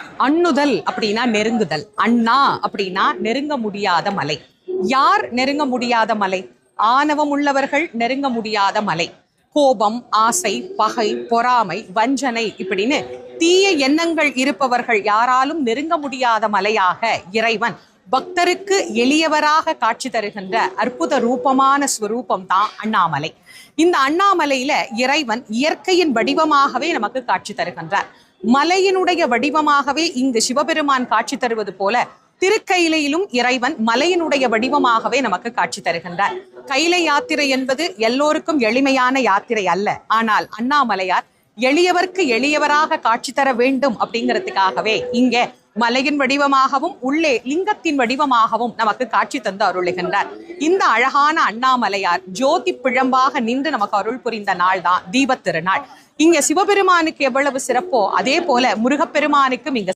அண்ணுதல் அப்படின்னா நெருங்குதல். அண்ணா அப்படின்னா நெருங்க முடியாத மலை. யார் நெருங்க முடியாத மலை? ஆணவம் உள்ளவர்கள் நெருங்க முடியாத மலை. கோபம் ஆசை பகை பொறாமை வஞ்சனை இப்படின்னு தீய எண்ணங்கள் இருப்பவர்கள் யாராலும் நெருங்க முடியாத மலையாக இறைவன் பக்தருக்கு எளியவராக காட்சி தருகின்ற அற்புத ரூபமான ஸ்வரூபம் தான் அண்ணாமலை. இந்த அண்ணாமலையில இறைவன் இயற்கையின் வடிவமாகவே நமக்கு காட்சி தருகின்றார். மலையினுடைய வடிவமாகவே இங்கு சிவபெருமான் காட்சி தருவது போல திருக்கையிலையிலும் இறைவன் மலையினுடைய வடிவமாகவே நமக்கு காட்சி தருகின்றார். கைலை யாத்திரை என்பது எல்லோருக்கும் எளிமையான யாத்திரை அல்ல. ஆனால் அண்ணாமலையார் எளியவர்க்கு எளியவராக காட்சி தர வேண்டும் அப்படிங்கிறதுக்காகவே இங்க மலையின் வடிவமாகவும் உள்ளே லிங்கத்தின் வடிவமாகவும் நமக்கு காட்சி தந்து அருளுகின்றார். இந்த அழகான அண்ணாமலையார் ஜோதி பிழம்பாக நின்று நமக்கு அருள் புரிந்த நாள் தான் தீபத் திருநாள். இங்க சிவபெருமானுக்கு எவ்வளவு சிறப்போ அதே போல முருகப்பெருமானுக்கும் இங்க